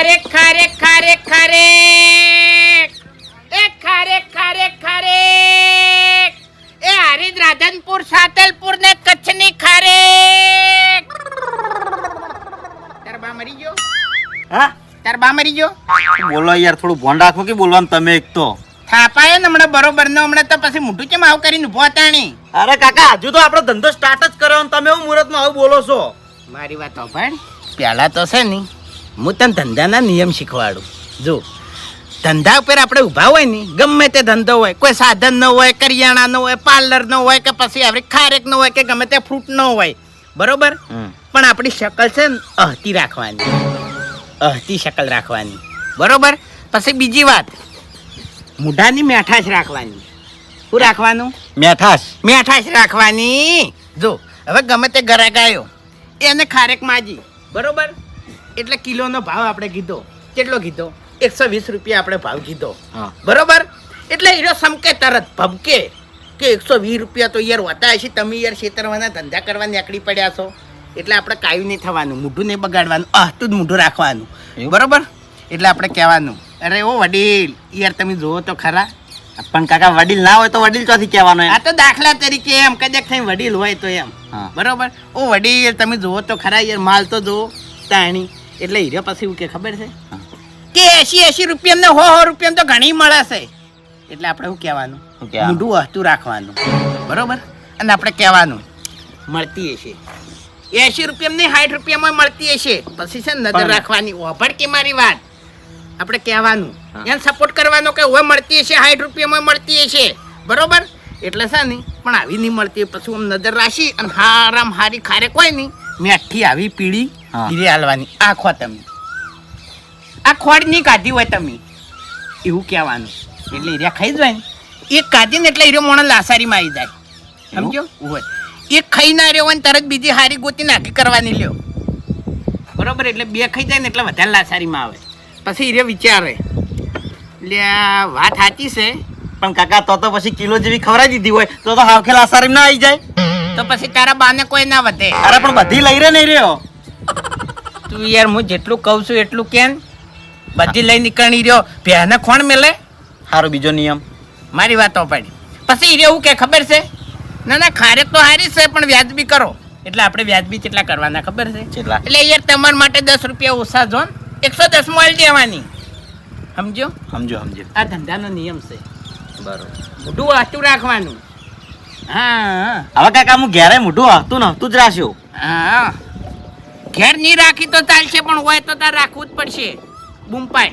ખારેક ખારેક ખારેક ખારેક એ ખારેક ખારેક ખારેક એ હરિદ રાધનપુર સાતલપુર ને કચ્છની ખારેક તાર બા મરી ગયો? હા? તાર બા મરી ગયો? બોલો યાર થોડું ભોન રાખો કે બોલવાનું તમે એક તો. થાપાયો ને હમણાં બરોબર નો હમણાં તો પછી મોઢું કેમ આવું કરીને ઊભો તાણી અરે કાકા હજુ તો આપણો ધંધો સ્ટાર્ટ જ કર્યો તમે હું મુહૂર્તમાં આવું બોલો છો? મારી વાત સાંભળ. પહેલા તો છે ને હું તને ધંધાના નિયમ શીખવાડું. જો ધંધા ઉપર આપણે ઊભા હોય ને ગમે તે ધંધો હોય કોઈ સાધન ન હોય કરિયાણા ન હોય પાર્લર ન હોય કે પછી આવી ખારેક ન હોય કે ગમે તે ફ્રૂટ ન હોય બરોબર? પણ આપણી શકલ છે ને અહતી રાખવાની. અહતી શકલ રાખવાની. બરોબર? પછી બીજી વાત મૂઢાની મેઠાશ રાખવાની. શું રાખવાનું? મેઠાશ. મેઠાશ રાખવાની. જો હવે ગમે તે ગરાક આવ્યો એને ખારેક માજી બરોબર? એટલે કિલોનો ભાવ આપણે કીધો. કેટલો કીધો? એકસો વીસ રૂપિયા આપણે ભાવ કીધો. બરોબર? એટલે હીરો સમકે તરત ભબકે કે એકસો વીસ રૂપિયા તો યાર હોતા હશે તમે યાર છેતરવાના ધંધા કરવા નીકળી પડ્યા છો. એટલે આપણે કાયું નહીં થવાનું મોઢું નહીં બગાડવાનું ahતું જ મોઢું રાખવાનું. બરોબર? એટલે આપણે કહેવાનું અરે ઓ વડીલ યાર તમે જુઓ તો ખરા. પણ કાકા વડીલ ના હોય તો વડીલ ક્યાંથી કહેવાનો આ તો દાખલા તરીકે એમ કદાચ થઈ વડીલ હોય તો એમ. બરોબર? ઓ વડીલ તમે જુઓ તો ખરા યાર માલ તો જુઓ તાણી. એટલે હીરા પછી એવું કે ખબર છે? કે એસી એસી રૂપિયા ને હો હો રૂપિયા તો ઘણી મળે છે. એટલે આપણે શું કહેવાનું? ઊંડું? હસતું રાખવાનું. બરોબર? અને આપણે કહેવાનું. મળતી હશે. એસી રૂપિયા ને સાઠ રૂપિયામાં મળતી હશે. પછી છે નજર રાખવાની. ઓભળ કે મારી વાત. આપણે કહેવાનું. એને સપોર્ટ કરવાનો કે હવે મળતી હશે સાઠ રૂપિયામાં મળતી હશે. બરોબર? એટલે છે ને પણ આવી નહીં મળતી પછી આમ નજર રાખી અને હારામ હારી ખારેક હોય મેં મેઠી આવી પીળી. ધીરે હાલવાની આ ખો તમે. આ ખોડ નહીં કાઢી હોય તમે. એવું કહેવાનું. એટલે હીરા ખાઈ જાય ને. એક કાઢી ને એટલે હીરો મોણા લાસારીમાં આવી જાય. સમજો? હોય. એક ખાઈ ના રહ્યો હોય ને તરત બીજી હારી ગોતી નાખી કરવાની લ્યો. બરોબર? એટલે બે ખાઈ જાય ને એટલે વધારે લાસારીમાં આવે. પછી હીરો વિચારે એટલે વાત સાચી છે પણ કાકા તો તો પછી કિલો જેવી ખવડાવી દીધી હોય તો તો હાવખે લાસારી ના આવી જાય. તો પછી તારા બાને કોઈ ના વધે. અરે પણ બધી લઈ રે નહીં રહ્યો તું યાર હું જેટલું કહું છું એટલું કેમ? બધી લઈ નીકળી રહ્યો. ભેને કોણ મેલે? સારો બીજો નિયમ. મારી વાતો પાડી. પછી હીરે એવું કે ખબર છે? ના ના ખારેક તો હારી છે પણ વ્યાજબી કરો. એટલે આપણે વ્યાજબી કેટલા કરવાના ખબર છે? કેટલા? એટલે યાર તમારા માટે દસ રૂપિયા ઓછા જો એકસો દસમાં દેવાની. સમજો સમજો સમજો. આ ધંધાનો નિયમ છે. બરોબર. મોઢું વાંચું રાખવાનું. હા. હવે કાકા હું ઘેરે મોઢું હતું ને તું જ રાખ્યું. હા. ઘેર નહીં રાખી તો ચાલશે પણ હોય તો તાર રાખવું જ પડશે. બુંપાય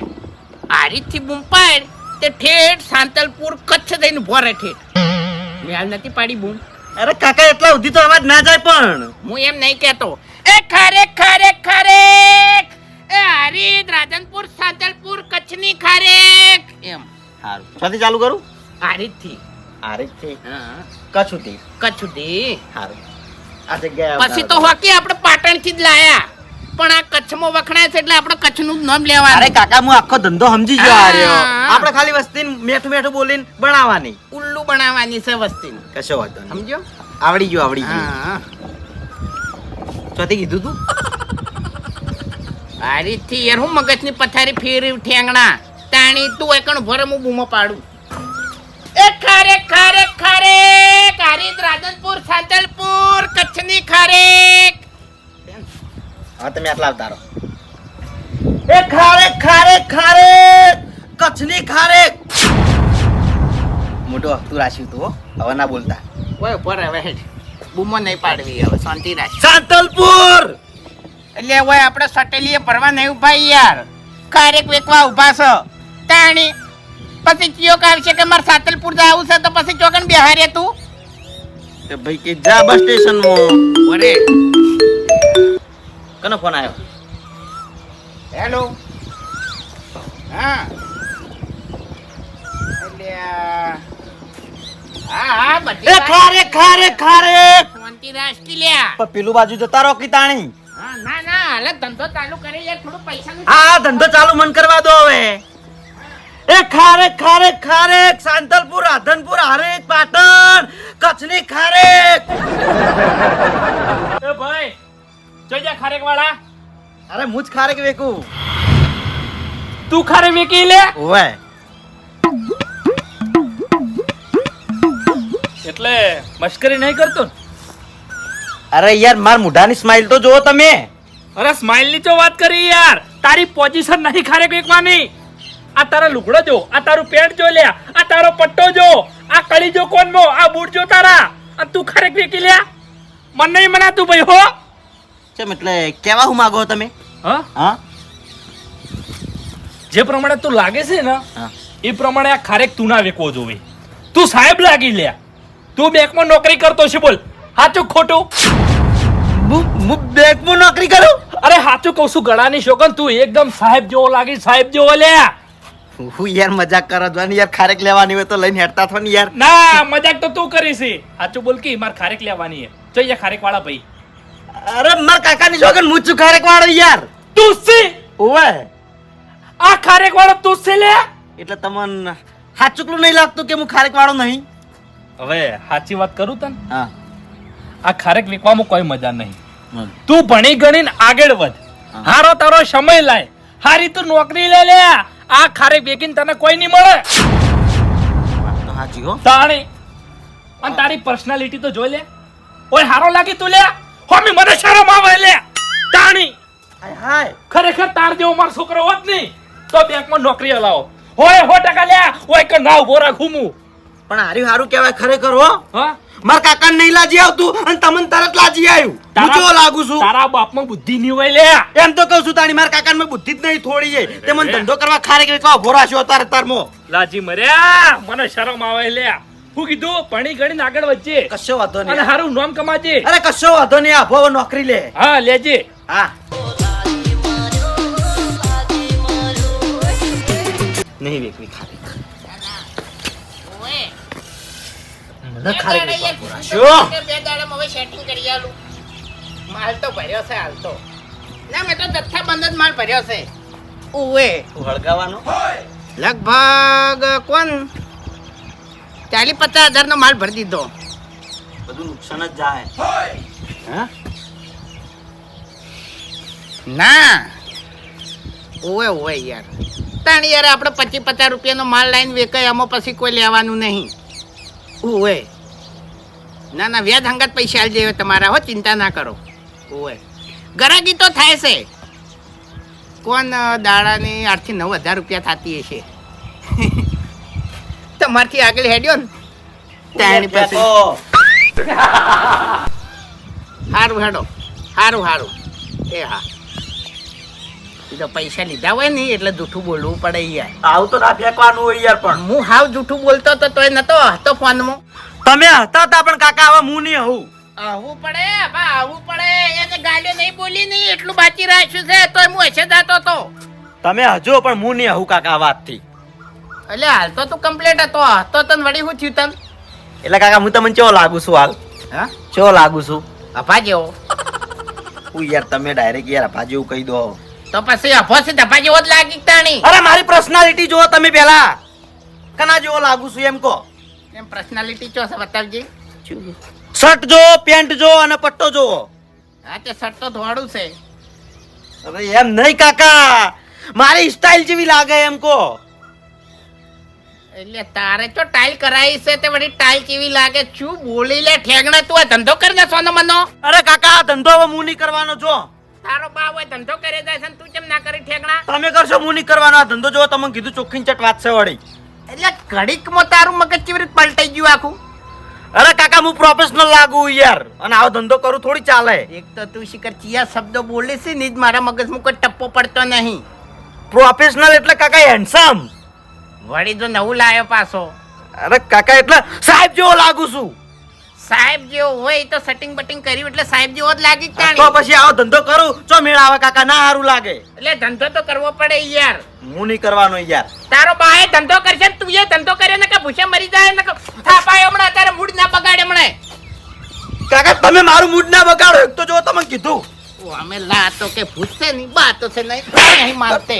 આ રીતથી બુંપાય તે ઠેઠ સાંતલપુર કચ્છ થઈને ભોરે ઠેઠ. મેં નથી પાડી બૂમ. અરે કાકા એટલા સુધી તો અવાજ ના જાય પણ. હું એમ નહીં કહેતો. એ ખારેક ખારેક ખારેક એ હરીદ રાધનપુર સાંતલપુર કચ્છની ખારેક એમ. સારું ક્યાંથી ચાલુ કરું? રીત છે હા. કચ્છ સુધી. કચ્છ સુધી. સારું આ જગ્યાએ પછી તો હોકી આપણે પાટણથી જ લાયા. પણ આ કચ્છમાં વખણાય છે એટલે આપણે કચ્છનું નામ અરે કાકા હું આખો ધંધો સમજી ગયો આ રહ્યો આપણે ખાલી વસ્તી મેઠું મેઠું બોલીને બનાવવાની. ઉલ્લુ બનાવવાની છે વસ્તી કશો વાંધો નહીં. સમજો આવડી ગયો આવડી ગયો. ચોથી કીધું તું? આરીથી યાર હું મગજની પથારી ફેરી ઠેંગણા. તાણી તું એકણ ભરે હું બૂમો પાડું. એ ખારેક ખારેક ખારેક આરીદ રાધનપુર સાંતલપુર કચ્છની ખારેક હા તમે આટલા આવતા એ ખારે ખારે ખારે કચ્છની ખારે. મોટો તું રાખ્યું તું હવે ના બોલતા. ઓય ઉપર હવે બૂમો નહીં પાડવી હવે શાંતિ રાખ સાંતલપુર! એટલે ઓય આપણે સટેલીએ ભરવા નહીં ઊભા યાર. ખારેક વેકવા ઊભા છો. તાણી પછી ચિયો આવશે કે મારે સાતલપુર જવું છે તો પછી ચોકન બિહારે તું? તે ભાઈ કે જા બસ સ્ટેશન મો ઓરે કનો ફોન આવ્યો હેલો. હા. પેલું બાજુ જતા રહો કે તાણી ના ના ધંધો ચાલુ કરી યાર થોડું પૈસાનું હા ધંધો ચાલુ મન કરવા દો હવે. એ ખારે ખારેક ખારે સાંતલપુર રાધનપુર હારેક પાટણ. કચ્છની ખારેક એ ભાઈ જઈ જા ખારેક વાળા અરે મુજ ખારેક વેકું. તું ખારે વેકી લે? ઓવે. એટલે મશ્કરી નહીં કરતો અરે યાર માર મુઢાની સ્માઈલ તો જુઓ તમે. અરે સ્માઈલની તો વાત કરી યાર. તારી પોઝિશન નહીં ખારેક વેકવાની. આ તારા લુગડો જો આ તારું પેન્ટ જો લ્યા આ તારો પટ્ટો જો આ કળી જો કોણ મો આ બૂટ જો તારા. અને તું ખરેક વેકી લ્યા? મન નહીં મનાતું ભાઈ હો. કેમ એટલે કેવા હું માગો તમે? હા? હા? જે પ્રમાણે તું લાગે છે ને એ પ્રમાણે આ ખારેક તું ના વેકવો જોવે. તું સાહેબ લાગી લે તું બેંકમાં નોકરી કરતો છે બોલ. સાચું ખોટું? હું બેંકમાં નોકરી કરું? અરે સાચું કહું છું ગળાની શોકન તું એકદમ સાહેબ જેવો લાગી સાહેબ જેવો લે હું યાર મજાક કરવા જો યાર ખારેક લેવાની હોય તો લઈને હેડતા થો ને યાર. ના મજાક તો તું કરી છે. સાચું બોલ કે માર ખારેક લેવાની હે જોઈએ ખારેક વાળા ભાઈ. અરે માર કાકાની જોગન હું છું ખારેક વાળો યાર. તું છે? ઓવે. આ ખારેક વાળો તું છે લે? એટલે તમને હાચુકલું નહીં લાગતું કે હું ખારેક વાળો નહીં? હવે સાચી વાત કરું તને? હા. આ ખારેક વેકવામાં કોઈ મજા નહીં. તું ભણી ગણીને આગળ વધ. હારો તારો સમય લાય. હારી તું નોકરી લે લે. આ ખારે બેગીન તને કોઈ નહીં મળે. તો હાચી હો. તાણી. અને તારી પર્સનાલિટી તો જોઈ લે. ઓય હારો લાગી તું લે. હોમી મને શરમ આવે લે. તાણી. હાય હાય. ખરેખર તાર જેવો મારો છોકરો હોત નહીં તો બેંકમાં નોકરી હલાવો હોય હો ટકા લે. ઓય કે ના ઊભો રાખ હું પણ હારી હારું કહેવાય ખરેખર હો. મારા માર કાકા નહીં લાજી આવતું અને તમને તરત લાજી આવ્યું હું કેવો લાગુ છું. તારા બાપમાં બુદ્ધિ નહીં હોય લે. એમ તો કહું છું તારી મારા કાકાને મેં બુદ્ધિ જ નહીં થોડી છે. તે મને ધંધો કરવા ખારેક વેચવા ઊભો રાખ્યો તારે તારમો લાજી મર્યા. મને શરમ આવે લે. હું કીધું ભણી ગણીને આગળ વધજે. કશો વાંધો અને નહીં હારું નામ કમાજે. અરે કશો વાંધો નહીં આભો નોકરી લે. હા લેજે. હા. નહીં વેકવી ખારેક ઊભો રાખ્યો. બે દાડામાં હવે સેટિંગ કરી આલું. માલ તો ભર્યો છે હાલ તો. ના મેં તો જથ્થાબંધ જ માલ ભર્યો છે. તું હળગાવાનો? લગભગ કોણ? ચાલીસ પચાસ હજાર નો માલ ભરી દીધો. બધું નુકસાન જ જાય. હા? ના. ઓવે ઓવે યાર. તાણ યાર આપણે પચીસ પચાસ રૂપિયાનો માલ લાઈન વેચાય આમાં પછી કોઈ લેવાનું નહીં. ઓવે ના ના વ્યાજ હંગત પૈસા આલી દેવે તમારા હો ચિંતા ના કરો. ઓય. ગરાગી તો થાય છે. કોણ દાડાની આઠથી નવ હજાર રૂપિયા થતી હશે? તમારથી આગળ હેડ્યો ને. તાણી પાસે સારું હેડો. સારું સારું એ હા. તો પૈસા લીધા હોય ને એટલે જૂઠું બોલવું પડે યાર. આવું તો ના ફેંકવાનું હોય યાર પણ. હું હાવ જૂઠું બોલતો તો તોય નતો હતો ફોનમાં. તમે હતા તા પણ કાકા હવે હું નહીં આવું આવું પડે બા આવું પડે. એને ગાલ્યો નહીં બોલી નહીં એટલું બાકી રાખ્યું છે તો હું હશે દાતો તો. તમે હજો પણ હું નહીં આવું કાકા વાતથી. એટલે હાલ તો તું કમ્પ્લેટ હતો. તો તને વળી શું થયું તને? એટલે કાકા હું તમને ચો લાગુ છું હાલ? હા? ચો લાગુ છું? અભા જેવો. હું યાર તમે ડાયરેક્ટ યાર અભા જેવું કહી દો. તો પછી અભો છે ધભા જેવો જ લાગી તાણી. અરે મારી પર્સનાલિટી જોવો તમે પેલા કના જેવો લાગુ છું એમ કહો. એમ પર્સનાલિટી ચો છે બતાવજી. શર્ટ જો પેન્ટ જો અને પટ્ટો જો હા તે શર્ટ તો ધોળું છે. અરે એમ નહીં કાકા. મારી સ્ટાઇલ જેવી લાગે એમ કહો. એટલે તારે તો ટાઈલ કરાવી છે તે વળી ટાઈલ કેવી લાગે? છું બોલી લે? ઠેગણા તું આ ધંધો કરી દે સોનો મનો. અરે કાકા આ ધંધો હવે હું નહીં કરવાનો જો. તારો બા હોય ધંધો કરે જાય છે તું કેમ ના કરી ઠેગણા? તમે કરશો હું નહીં કરવાનો આ ધંધો. જો તમને કીધું ચોખ્ખી ચટ વાત છે વળી. એટલે ઘડીકમાં તારું મગજ કેવી રીતે પલટાઈ ગયું આખું? અરે કાકા હું પ્રોફેશનલ લાગુ યાર. અને આવો ધંધો કરું થોડી ચાલે. એક તો તું શિખર ચિયા શબ્દો બોલે છે ને જ મારા મગજમાં કોઈ ટપ્પો પડતો નહીં. પ્રોફેશનલ એટલે કાકા હેન્ડસમ વળી જો નવું લાયો પાછો. અરે કાકા એટલે સાહેબ જેવો લાગુ છું. સાહેબ જેવો હોય તો સેટિંગ બટિંગ કર્યું એટલે સાહેબ જેવો જ લાગી જ તો પછી આવો ધંધો કરું. ચો મેળ આવે કાકા ના સારું લાગે. એટલે ધંધો તો કરવો પડે યાર. હું નહીં કરવાનો યાર. તારો બાએ ધંધો કરશે તું એ ધંધો કર્યો ને કે ભૂસે મરી જાય ને થાપાય હમણાં તારે મૂડ ના બગાડે હમણાં. કાકા તમે મારું મૂડ ના બગાડો. એક તો જો તમે કીધું. અમે લા તો કે ભૂસે નહીં બા તો છે નહીં નહીં માનતે.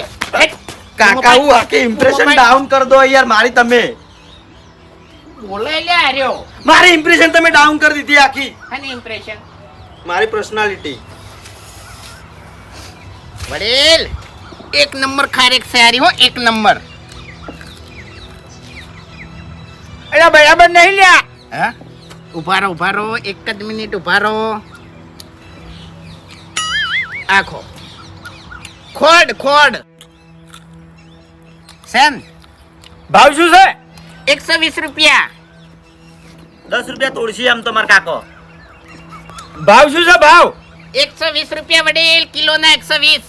કાકા હું આખી ઇમ્પ્રેશન ડાઉન કરી દો યાર મારી તમે. બોલાય લે હાર્યો મારી ઇમ્પ્રેશન તમે ડાઉન કરી દીધી આખી. અને ઇમ્પ્રેશન મારી પર્સનાલિટી વડીલ એક નંબર ખારેક સારી હો એક નંબર. અરે બરાબર નહીં લ્યા. હા? ઊભા રહો ઊભા રહો એક જ મિનિટ ઊભા રહો. આખો. ખોડ ખોડ. સેન. ભાવ શું છે? એકસો વીસ રૂપિયા. દસ રૂપિયા તોડશી આમ તો મારા કાકો. ભાવ શું છે ભાવ? એકસો વીસ રૂપિયા વડીલ કિલોના એકસો વીસ.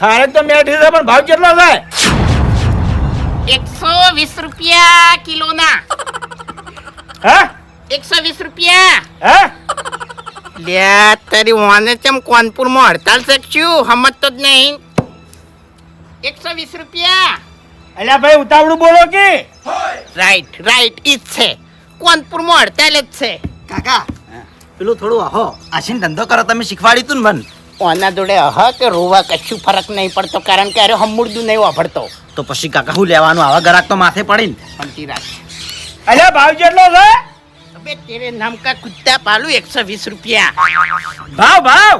ખારેક તો મેઠી છે પણ ભાવ કેટલો છે એકસો વીસ રૂપિયા કિલોના. હા? એકસો વીસ રૂપિયા. હે? લ્યા તારી વાને ચમ કોનપુરમાં હડતાલ શકશું સમજતો જ નહીં. એકસો વીસ રૂપિયા. અલ્યા ભાઈ ઉતાવળું બોલો કે? રાઈટ રાઈટ ઈ જ છે. કોનપુરમાં હડતાલ જ છે. કાકા પેલું થોડું અહો. આશીન ધંધો કરો તમે શીખવાડી તું ને મન. ઓના જોડે અહ કે રોવા કશું ફરક નહીં પડતો કારણ કે અરે હમુડતું નહીં વાપરતો. તો પછી કાકા હું લેવાનું? આવા ગરાક તો માથે પડીને પંચી રાખ. અલ્યા ભાવ જેટલો છે? અબે તેરે નામ કા કુત્તા પાલુ એકસો વીસ રૂપિયા. ભાવ ભાવ!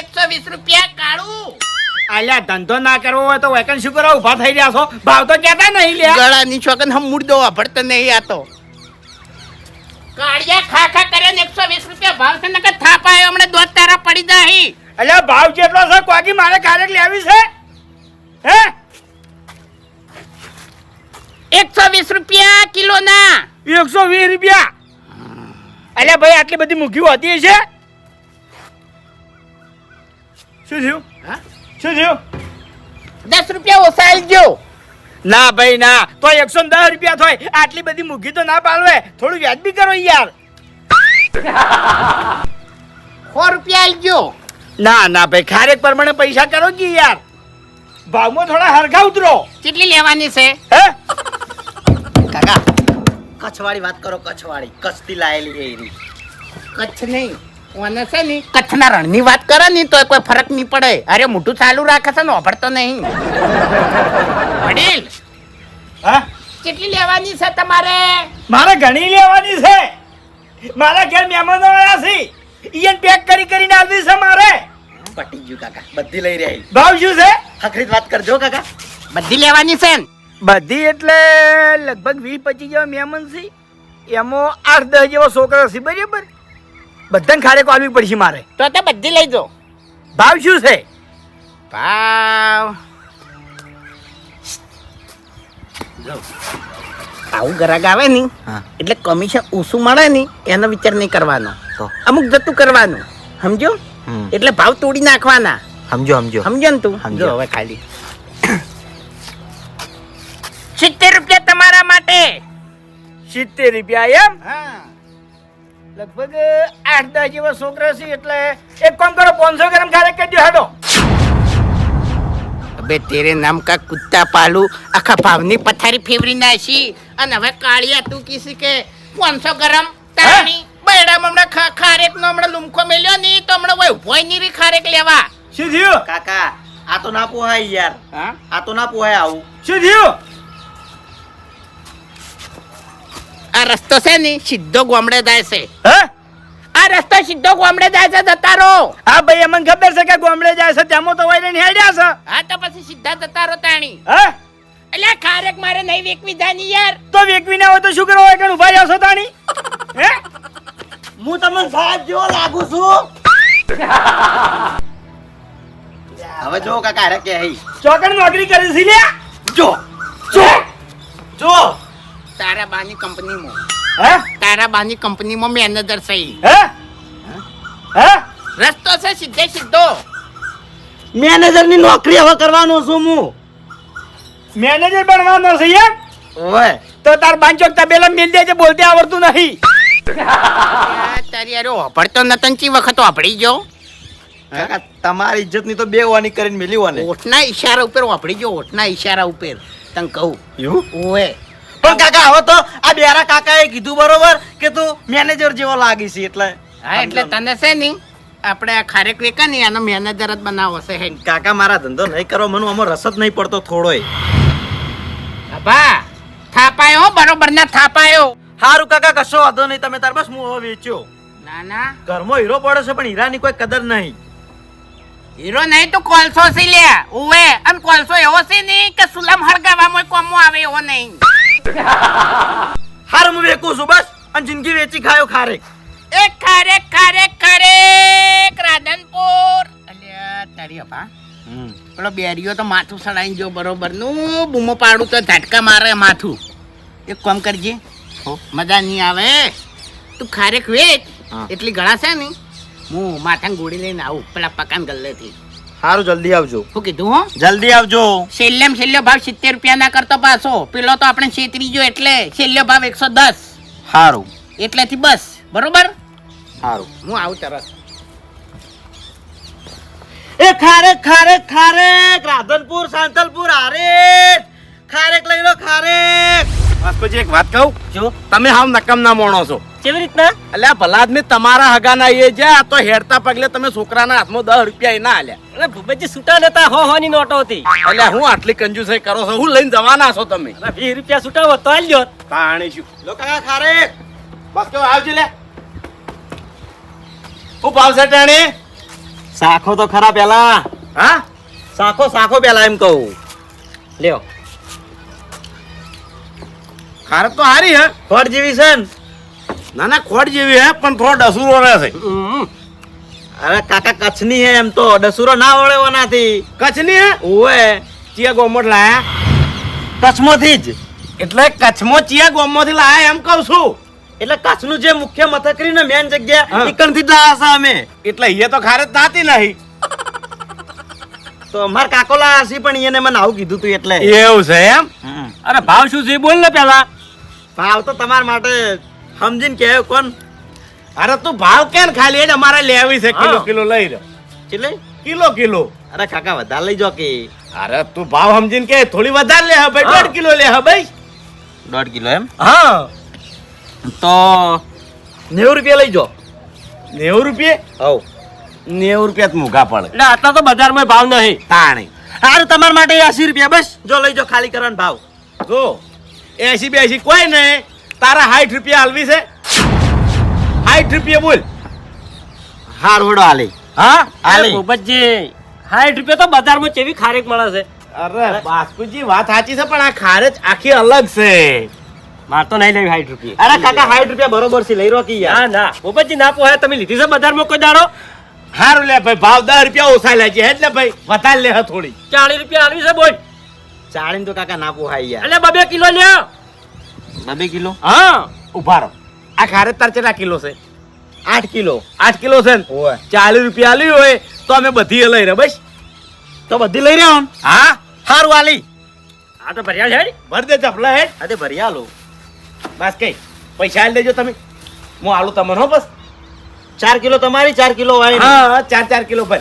એકસો વીસ રૂપિયા કાળું! અલ્યા ધંધો ના કરવો હોય તો વેકન શું કરો ઊભા થઈ રહ્યા છો? ભાવ તો કેતા નહીં લ્યા. ગળાની છોકન હમુડતો ભરત નહીં આતો કાળિયા ખા ખા કરે ને એકસો વીસ રૂપિયા ભાવ છે નકર થાપ હમણે દોત તારા પડી જાહી. અલ્યા ભાવ કેટલો છે કોકી મારે કારેક લેવી છે? હે? એકસો વીસ રૂપિયા કિલો ના એકસો વીસ રૂપિયા? અલ્યા ભાઈ આટલી બધી મૂકી હોતી છે શું થયું? હા? શું થયું? દસ રૂપિયા ઓછા આલજો ના ભાઈ ના. તો એકસો દસ રૂપિયા થાય. આટલી બધી મૂકી તો ના પાડવે. થોડું વ્યાજબી કરો યાર. સો રૂપિયા આલજો ના ના ભાઈ. ખારેક પ્રમાણે પૈસા કરો કે યાર. ભાવમાં થોડા હરખા ઉતરો. કેટલી લેવાની છે? હે? કાકા કચ્છવાળી વાત કરો કચ્છવાળી. કચ્છથી લાયેલી એની. કચ્છ નહીં. ઓને છે ને કચ્છના રણની વાત કરે ને તો કોઈ ફરક નહીં પડે. અરે મોટું ચાલુ રાખે છે ને વાપરતો નહીં. વડીલ હા? કેટલી લેવાની છે તમારે? મારે ઘણી લેવાની છે. મારા ઘેર મહેમાનો આવ્યા છે. ઈયન પેક કરી કરીને આવવી છે મારે. પટી ગયું કાકા. બધી લઈ રહી ભાવ શું છે? હખરીત વાત કરજો કાકા. બધી લેવાની છે ને? બધી એટલે લગભગ વીસ પચીસ જેવા મહેમાન છે. એમાં આઠ દસ જેવા છોકરા છે બરાબર? બધાને ખારેકો આવી પડશે મારે. તો તે બધી લઈ જો ભાવ શું છે? ભાવ. આવું ગ્રાહક આવે ને એટલે કમિશન ઓછું મળે ને એનો વિચાર નહીં કરવાનો. અમુક જતું કરવાનું. સમજો? એટલે ભાવ તોડી નાખવાના. સમજો સમજો. સમજો ને તું? સમજો. હવે ખાલી. સિત્તેર રૂપિયા તમારા માટે. સિત્તેર રૂપિયા એમ? હા. લગભગ આઠ દસ જેવા છોકરા છે એટલે એક કામ કરો પાંચસો ગ્રામ ખારેક કરી દો હાડો અબે તેરે નામ કા કુત્તા પાલુ? આખા ભાવની પથારી ફેવરી નાસી અને હવે કાળિયા તું કીસી કે પાંચસો ગ્રામ તાણી. બેડા હમણાં ખા ખારેક નો હમણાં લુમખો મેલ્યો ની તો હમણાં વય ભોયની રી ખારેક લેવા. શું થયું? કાકા આ તો ના પોહાય યાર. હા? આ તો ના પોહાય આવું. શું થયું? આ રસ્તો છે ને સીધો ગોમડે જાય છે. હે? આ રસ્તો સીધો ગોમડે જાય છે જતા હા ભાઈ અમને ખબર છે કે ગોમડે જાય છે ત્યાં તો વાઈને હેડ્યા છે. હા તો પછી સીધા જતા તાણી. હા? એટલે ખારેક મારે નહીં વેકવી જાની યાર. તો વેકવી ના હોય તો શું કરો? હોય કે ઊભા રહ્યો છો તાણી? હે? હું તમને સાથ જેવો લાગુ છું. હવે જો કાકા રે કે ચોકડ નોકરી કરી છે લ્યા. જો જો જો. તારા બાની કંપનીમાં. હે? તારા બાની કંપનીમાં મેનેજર છે ઈ. હે? હે? રસ્તો છે સીધે સીધો. મેનેજરની નોકરી હવે કરવાનો છું હું. મેનેજર બનવાનો છે યાર ઓય. તો તાર બાંચોક તબેલા મિલ દે છે બોલતે આવડતું નહીં. આ તારી અરે વાપરતો નતનચી વખત વાપરી જો કાકા તમારી ઇજ્જતની તો બે વાની કરીને મિલી વાને ઓઠના ઈશારા ઉપર વાપરી જો ઓઠના ઈશારા ઉપર. તને કહું. એવું? ઓએ પણ કાકા હવે તો આ બેરા કાકાએ કીધું બરોબર કે તું મેનેજર જેવો લાગી છે એટલે. હા એટલે તને છે નહીં આપણે આ ખારેક વેકા ને એનો મેનેજર જ બનાવો છે હે કાકા મારા ધંધો નહીં કરો મને આમાં રસ જ નહીં પડતો થોડોય. બાબા થાપાયો બરોબર ના થાપાયો. હારું કાકા કશો વાંધો નહીં તમે તાર બસ હું હવે વેચ્યો. ના ના. ઘરમાં હીરો પડે છે પણ હીરાની કોઈ કદર નહીં. હીરો નહીં તો કોલસો છે લે ઉવે. અને કોલસો એવો છે નહીં કે સુલમ હળગાવામાં કોમો આવે એવો નહીં. હાર હું વેકું છું બસ અને જિંદગી વેચી ખાયો ખારે એ ખારે ખારે ખારે રાધનપુર. અલ્યા તારી અપા પેલો બેરીઓ તો માથું સડાઈ ગયો બરોબર. નું બૂમો પાડું તો ઝટકા મારે માથું. એક કામ કરજે. મજા નહીં આવે. તું ખારેક વેચ. એટલી ગળા છે ને હું માથાને ગોળી લઈને આવું. પેલા પકાન ગલ્લેથી. સારું જલ્દી આવજો. શું કીધું હો? જલ્દી આવજો. છેલ્લે છેલ્લો ભાવ સિત્તેર રૂપિયા ના કરતો પાછો. પેલો તો આપણે છેતરીજો એટલે છેલ્લો ભાવ એકસો દસ. સારું એટલેથી બસ. બરોબર? સારું હું આવું તરત. એ ખારેક ખારેક ખારેક રાધનપુર સાંતલપુર આરે ખારેક લઈ લો ખારેક. વાસ્કોજી એક વાત કહું? જો. તમે હાવ નકમ ના મોણો છો. કેવી રીતના? અલ્યા ભલા આદમી તમારા હગાના એ આ તો હેડતા પગલે તમે છોકરાના હાથમાં દસ રૂપિયા એના આલ્યા. અરે ભૂપેજી છૂટા લેતા હો હો ની નોટો હતી. એટલે હું આટલી કંજુસાઈ કરો છો? હું લઈને જવાના છો તમે? વીસ રૂપિયા છૂટા તો આલ્યો હોત. પાણી શું લો કાકા ખારે. બસ કેવું આવજો લે? હું ભાવશે ટાણી? સાખો તો ખરા પેલા. હા? સાખો સાખો પેલા એમ કહું. લ્યો. ખારત તો હારી હે? ફળ જેવી છે ને. ના ના ખોટ જેવી હે પણ થોડો ડસુરો રહેશે હમ. અરે કાકા કચ્છની હે એમ તો. ડસુરો ના વળે ઓનાથી કચ્છની હે? ઓએ ચિયા ગોમત લાયા. કચ્છમાંથી જ. એટલે કચ્છમાં ચિયા ગોમોથી લાયા એમ કહું છું. એટલે કચ્છનું જે મુખ્ય મથકરી ને મેન જગ્યા હા. ઈકણથી જ લાયા છે અમે. એટલે એ તો ખારે તાતી નહીં. તો અમાર કાકો લાયા છે પણ એને મને આવું કીધું તું એટલે. એવું છે એમ. અરે ભાવ શું છે બોલ ને પેલા. ભાવ તો તમારા માટે સમજીને કહ્યો કોણ? અરે તું ભાવ કેમ ખાલી? એ જ અમારે લેવી છે. કિલો કિલો લઈ રહ્યો. એટલે કિલો કિલો. અરે કાકા વધારે લઈ જો કે? અરે તું ભાવ સમજીને કે થોડી વધારે લે હા. ભાઈ દોઢ કિલો લે હા ભાઈ. દોઢ કિલો એમ? હા. તો નેવું રૂપિયા લઈ જો નેવું રૂપિયા? હવ. નેવું રૂપિયા તો મોઘા પડે. એટલે આટલા તો બજારમાં ભાવ નહીં. તાણી. સારું તમારા માટે એસી રૂપિયા બસ. જો લઈ જાઓ ખાલી કરવાનો ભાવ. જો. એસી બેસી કોઈ નહીં. તારા સાઠ રૂપિયા હાલવી છે? સાઠ રૂપિયા બોલ. હાર હોડો હાલી. હા? અરે હાલી ભૂપતજી સાઠ રૂપિયા તો બજારમાં કેવી ખારેક મળે છે? અરે બાસ્કુજી વાત સાચી છે પણ આ ખારેજ આખી અલગ છે. માર તો નહીં લેવી સાઠ રૂપિયા. અરે કાકા સાઠ રૂપિયા બરોબર છે લઈ રોકી યાર ના ના. ભૂપતજી ના પોહે તમે લીધી છે બજારમાં કોઈ દાડો? હારું લે ભાઈ ભાવ દસ રૂપિયા ઓછા લેજે ને ભાઈ વધારે લે હે થોડી. ચાલીસ રૂપિયા હાલવી છે બોલ. ચાળીને તો કાકા ના પોહાય યાર. એટલે બબે કિલો લ્યો. બબે કિલો? હા. ઊભા રહો. આ ખારે તાર કેટલા કિલો છે? આઠ કિલો. આઠ કિલો છે ને? ચાલીસ રૂપિયા આલી હોય તો અમે બધી લઈ રહ્યા બસ. તો બધી લઈ રહ્યા હા. સારું આલી. આ તો ભર્યા છે ભર દે ચપલા હેડ. અરે ભર્યા લો. બસ કઈ પૈસા આલી દેજો તમે. હું આલું તમને હો બસ. ચાર કિલો તમારી ચાર કિલો વાળી હા હા, ચાર ચાર કિલો ભર.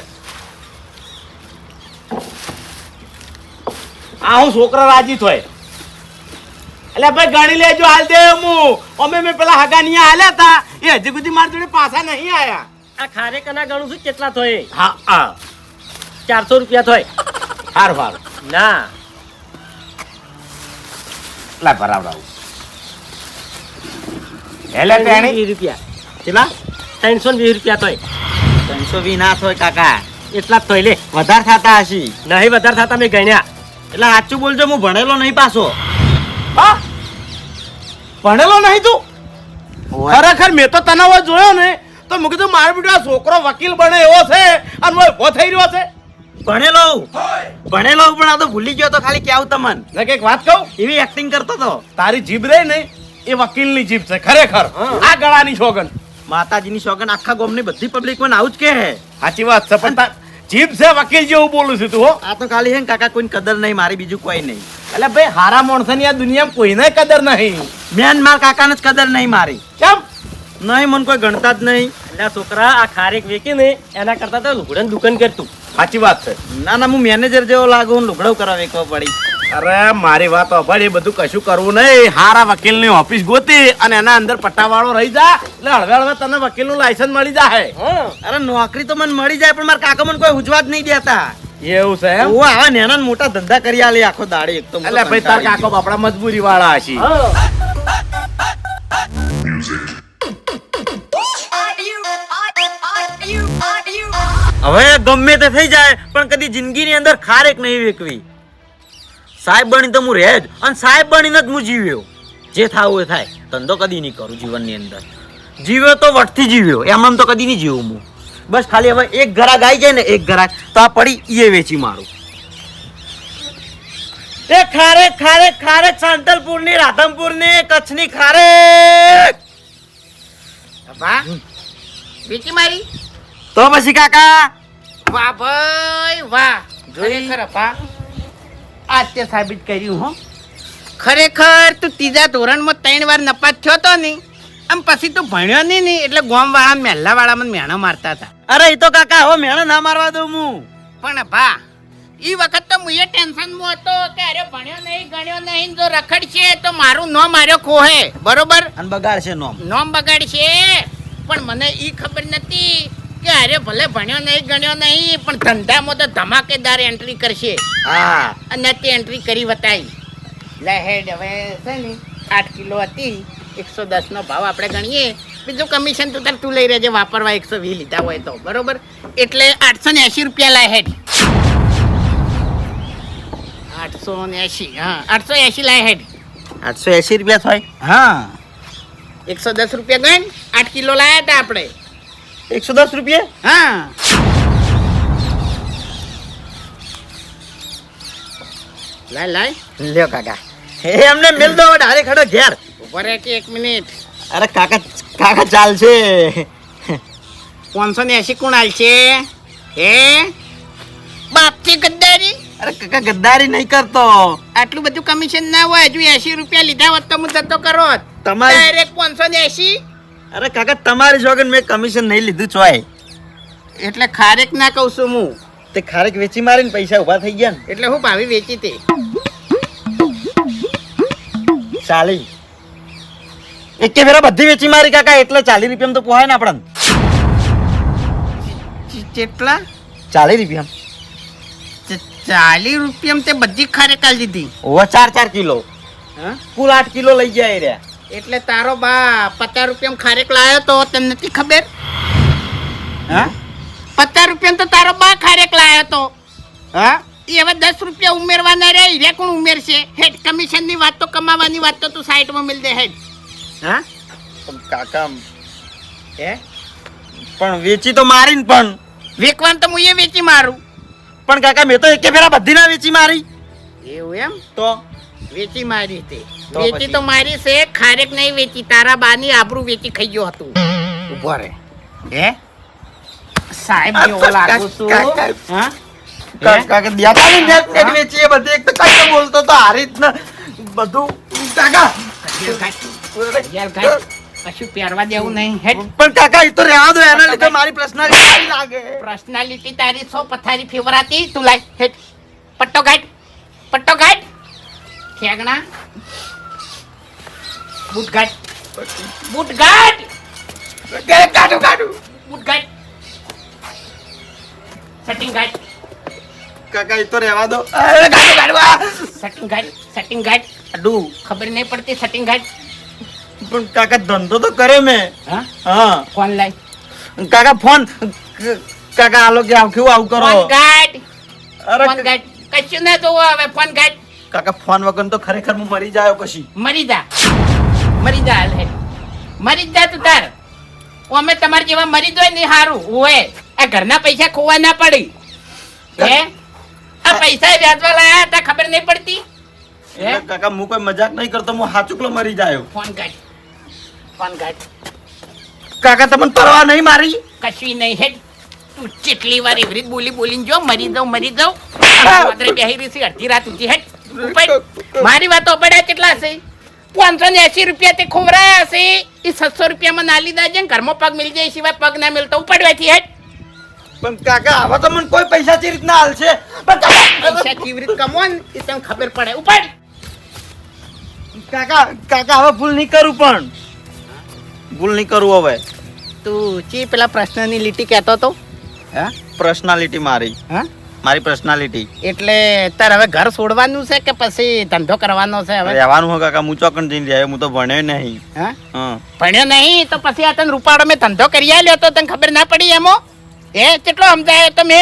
આ હું છોકરા રાજી થોય. એટલે ભાઈ ગણી લેજો હાલ દે હું. અમે મેં પેલા હગાનિયા હાલ્યા હતા એ હજી સુધી મારી જોડે પાછા નહીં આયા. આ ખારે કના ગણું છું કેટલા થોય? હા હા. ચારસો રૂપિયા થોય. હાર હારું. ના. લા ભરાવડાવું. એટલે તેણી વીસ રૂપિયા. કેટલા? ત્રણસો ને વીસ રૂપિયા થોય. ત્રણસો વીસ ના થાય કાકા. એટલા જ થોય લે. વધારે થતા હશી. નહીં વધારે થતા મેં ગણ્યા. એટલે સાચું બોલજો હું ભણેલો નહીં પાછો. ભણેલો નહીં તું? ખરેખર મેં તો તને હવે જોયો ને તો મેં કીધું મારો બેટો આ છોકરો વકીલ બને એવો છે અને હું ઊભો થઈ રહ્યો છે. ભણેલો ભણેલો પણ આ તો ભૂલી ગયો તો ખાલી કેવું તમન? ને કંઈક વાત કહું? એવી એક્ટિંગ કરતો તો. તારી જીભ રહી ને એ વકીલની જીભ છે ખરેખર. આ ગળાની છોગન. માતાજીની સોગન આખા ગામની બધી પબ્લિક મને આવું જ કે હે સાચી વાત છે પણ તાર જીભ છે વકીલ જેવું બોલું છું તું આ તો ખાલી હે કાકા કોઈ કદર નહીં મારી બીજું કોઈ નહીં. એટલે ભાઈ હારા માણસની આ દુનિયામાં કોઈને કદર નહીં. મેન માર કાકાને જ કદર નહીં મારી. કેમ? નહીં મને કોઈ ગણતા જ નહીં. એટલે છોકરા આ ખારેક વેકી ને એના કરતા તો લુગડાની દુકાન કરતું. સાચી વાત છે. ના ના હું મેનેજર જેવો લાગુ લુગડો કરવા વેચવો પડી. અરે મારી વાત અભાડ એ બધું કશું કરવું નહીં. હારા વકીલની ઓફિસ ગોતી અને એના અંદર પટ્ટાવાળો રહી જા. એટલે હળવે હળવે તને વકીલનું લાયસન્સ મળી જાય અરે નોકરી તો મને મળી જાય પણ મારા કાકા મને કોઈ ઉજવા જ નહીં દેતા. એવું છે એમ? હું આવા નેના ને મોટા ધંધા કરી આલી આખો દાડે એક તો એટલે ભાઈ તાર કાકો બાપડા મજબૂરી વાળા હશે હવે ગમે તે થઈ જાય પણ કદી જિંદગીની અંદર ખારેક નહીં વેકવી. સાહેબ બની તો હું રહે જ અને સાહેબ બનીને જ હું જીવ્યો. જે થાવું એ થાય. ધંધો કદી નહીં કરું જીવનની અંદર. જીવ્યો તો વટથી જીવ્યો. એમ તો કદી નહીં જીવું હું. બસ ખાલી હવે એક ઘરાક આવી જાય ને એક ઘરાક તો આ પડી એ વેચી મારું. એ ખારે ખારે ખારે સાંતલપુરની રાધમપુરની કચ્છની ખારે વેચી મારી? તો પછી કાકા? વાહ ભાઈ વાહ. અભા આ તે સાબિત કર્યું હો. ખરેખર તું ત્રીજા ધોરણમાં ત્રણ વાર નપાસ થયો તો નહીં. આમ પછી તું ભણ્યો નહીં ને એટલે ગોમ વાળા મહેલા વાળા મને મેણા મારતા હતા. અરે એ તો કાકા હો મેળો ના મારવા દઉં હું. પણ ભા ઈ વખત તો હું એ મો હતો કે અરે ભણ્યો નહીં ગણ્યો નહીં જો રખડશે તો મારું નો માર્યો ખોહે. બરોબર? અને બગાડશે નોમ. નોમ બગાડશે. પણ મને ઈ ખબર નથી કે અરે ભલે ભણ્યો નહીં ગણ્યો નહીં પણ ધંધામાં તો ધમાકેદાર એન્ટ્રી કરશે. હા. અને તે એન્ટ્રી કરી બતાવી લહેડ હવે છે ને આઠ કિલો હતી એકસો દસનો ભાવ આપણે ગણીએ. બીજું કમિશન તું તાર તું લઈ રહેજે વાપરવા એકસો વીસ લીધા હોય તો બરોબર? એટલે આઠસો ને એંશી રૂપિયા લાય હેડ. આઠસો ને એંશી હા આઠસો એંશી લાય હેડ. આઠસો એસી રૂપિયા થાય? હા. એકસો દસ રૂપિયા ગણ આઠ કિલો લાયા હતા આપણે. એકસો દસ રૂપિયા? હા. લાય લાય. લ્યો કાકા. એ એમને મેલ દો ડાયરેક્ટ ખડો ઘેર. ઉપર એક મિનિટ. અરે કાકા કાકા ચાલશે. પાંચસો ને એસી કોણ હાલશે? હે? બાપથી ગદ્દારી. અરે કાકા ગદ્દારી નહીં કરતો. આટલું બધું કમિશન ના હોય હજુ એસી રૂપિયા લીધા હોત તો હું જતો કરો તમારે ડાયરેક્ટ પાંચસો ને એસી અરે કાકા તમારી જોગન મેં કમિશન નહીં લીધું ચોય. એટલે ખારેક ના કહું છું હું. તે ખારેક વેચી મારીને પૈસા ઊભા થઈ ગયા ને. એટલે હું ભાવી વેચી તે. ચાલી. એક કે ફેરા બધી વેચી મારી કાકા એટલે ચાલી રૂપિયા તો પોહાય ને આપણને. કેટલા ચાલી રૂપિયા ચાલીસ રૂપિયા તે બધી ખારેક લીધી. દીધી ઓવા ચાર ચાર કિલો. હા? કુલ આઠ કિલો લઈ જાય રહ્યા. એટલે તારો બા પચાસ રૂપિયા ખારેક લાયો તો તને નથી ખબર? હા? પચાસ રૂપિયા તો તારો બા ખારેક લાયો તો. હા? એ હવે દસ રૂપિયા ઉમેરવાના રે હીરે કોણ ઉમેરશે? હેડ કમિશનની વાત તો કમાવાની વાત તો તું સાઈડમાં મિલ દે હેડ. હા? પણ કાકા હે? પણ વેચી તો મારી ને પણ. વેકવાન તો હું એ વેચી મારું. પણ કાકા મેં તો એકે ફેરા બધી ના વેચી મારી. એવું એમ? તો? વેચી મારી તે. વેચી તો મારી છે ખારેક નહીં વેચી. તારા બાની આબરૂ વેચી ખાઈ ગયો હતું. ઊભો રે. હે? સાહેબ જેવો લાગુ છું. કાકા. હા? કા- કાકા દિયાતાની નેટ નેટ વેચી એ બધી. એક તો કાકા બોલતો તો હારી જ ન બધું. કાકા કશું પહેરવા દેવું નહીં. હેડ પણ કાકા એ તો રહેવા દો એના લીધે મારી પર્સનાલિટી સારી લાગે? પર્સનાલિટી તારી સો પથારી ફેવરાતી તું લાય હેડ પટ્ટો ગાઢ પટ્ટો ગાઢ ખેગણા. બૂટ ગાઢ બૂટ ગાઢ કાઢું કાઢું. બૂટ ગાઢ સેટિંગ ગાઢ કાકા એ તો રહેવા દો. સેટિંગ ગાઢ સેટિંગ ગાઢ અડું ખબર નહીં પડતી સેટિંગ ગાઢ પણ કાકા ધંધો તો કરે મેં. હા? હા. ફોન લાઈ કાકા ફોન કાકા આલો કે આવ કેવું આવું કરો. ફોન કાટ અરે ફોન કાટ કશું ના જોવો હવે ફોન કાટ કાકા ફોન વગર તો ખરેખર હું મરી જાયો કશી? મરી જા. મરી જા લે. મરી જ તું તાર. અમે તમાર જેવા મરી જોય ને હારું. ઓએ આ ઘરના પૈસા ખોવા ના પડી. હે? આ પૈસા વ્યાજવા લાયા હતા ખબર નહીં પડતી? હે? કાકા હું કોઈ મજાક નહીં કરતો હું હાચુકલો મરી જાયો ફોન કાઢ. ફોન કાઢ કાકા તમને પરવા નહીં મારી? કશી નહીં હેડ. તું કેટલી વાર એવી રીત બોલી બોલીને જો મરી જાઉં મરી જાઉં. રાત્રે બેહી રહી છે અડધી રાત સુધી હેડ. મારી વાતો પડ્યા કેટલા હશે પાંચસો ને એસી રૂપિયા તે ખોવરાયા હશે એ સત્સો રૂપિયામાં ના લીધા છે ને ઘરમાં પગ મિલ જાય સિવાય પગ ના મિલતો. ઉપડવાથી હેડ. પણ કાકા હવે તો મને કોઈ પૈસા ચી રીતના હાલશે? પૈસા કેવી રીત કમો ને એ તમને ખબર પડે. ઉપાડ. કાકા કાકા હવે ભૂલ નહીં કરું પણ. ભૂલ નહીં કરું હવે. તું ચી પેલા પ્રશ્નની લીટી કહેતો તો? હા? પર્સનાલિટી મારી. હા? મારી પર્સનાલિટી એટલે તાર હવે ઘર છોડવાનું છે કે પછી ધંધો કરવાનો છે હવે? રહેવાનું હોય કાકા હું ચોકણ જઈને રહ્યા હું તો ભણ્યો નહીં. હા? હા. ભણ્યો નહીં તો પછી આ તને રૂપાડો મેં ધંધો કરી આવ્યો તો તને ખબર ના પડી એમો એ કેટલો સમજાયો તમે?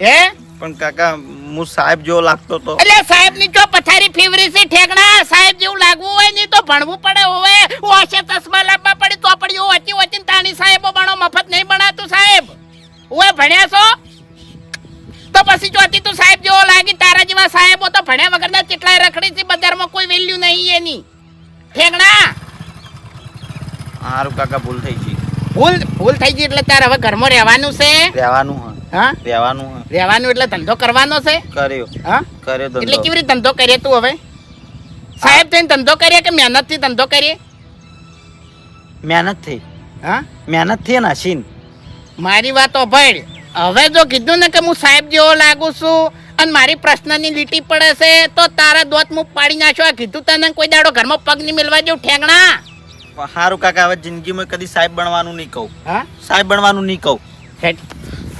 હે? પણ કાકા હું સાહેબ જેવો લાગતો તો. એટલે સાહેબની જો પથારી ફેવરી છે ઠેકણા? સાહેબ જેવું લાગવું હોય ને તો ભણવું પડે હોવે. ઓછે ચશ્મા લાવવા પડે તો પડી ઓચી ઓચી તાણી સાહેબો ભણો મફત નહીં ભણાતું સાહેબ. ઓએ ભણ્યા છો? તો પછી જોતી તું સાહેબ જેવો લાગી તારા જેવા સાહેબો તો ભણ્યા વગરના કેટલાય રખડી છે બજારમાં કોઈ વેલ્યુ નહીં એની. ઠેકણા? સારું કાકા ભૂલ થઈ ગઈ. ભૂલ ભૂલ થઈ ગઈ એટલે તારે હવે ઘરમાં રહેવાનું છે? રહેવાનું હા. હા? રહેવાનું રહેવાનું એટલે ધંધો કરવાનો છે? કર્યો. હા? કર્યો એટલે કેવી રીતે ધંધો કરીએ તું હવે? સાહેબ થઈને ધંધો કરીએ કે મહેનતથી ધંધો કરીએ? મહેનત હા? મહેનત ને હસીન. મારી વાત ભળ હવે જો કીધું ને કે હું સાહેબ જેવો લાગુ છું અને મારી પ્રશ્નની લીટી પડે છે તો તારા દોત મુખ પાડી નાખો આ કીધું તને કોઈ દાડો ઘરમાં પગ નહીં મેળવા જેવું ઠેંગણા? સારું કાકા હવે જિંદગીમાં કદી સાહેબ બનવાનું નહીં કહું. હા? સાહેબ બનવાનું નહીં કહું.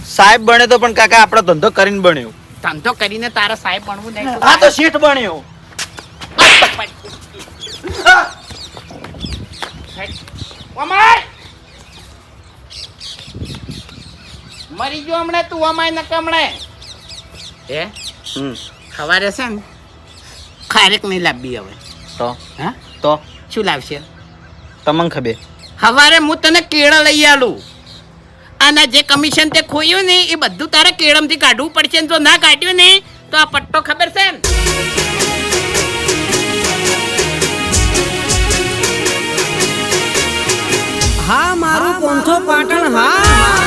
સાહેબ બને તો પણ કાકા આપણો ધંધો કરીને બન્યો. ધંધો કરીને તારા સાહેબ બનવું નહીં આ તો શેઠ બન્યો. અમાર મરી ગયો હમણાં તું અમાય ન કમણે. એ સવારે છે ને ખારેક નહીં લાવવી હવે. તો? હા? તો? શું લાવશે? તમને ખબર. હવારે હું તને કેળા લઈ આલું. અને જે કમિશન તે ખોયું ને, એ બધું તારે કેળમથી કાઢવું પડશે ને, જો ના કાઢ્યું ને, તો આ પટ્ટો ખબર છે હા, મારું પોંથો પાટણ હા.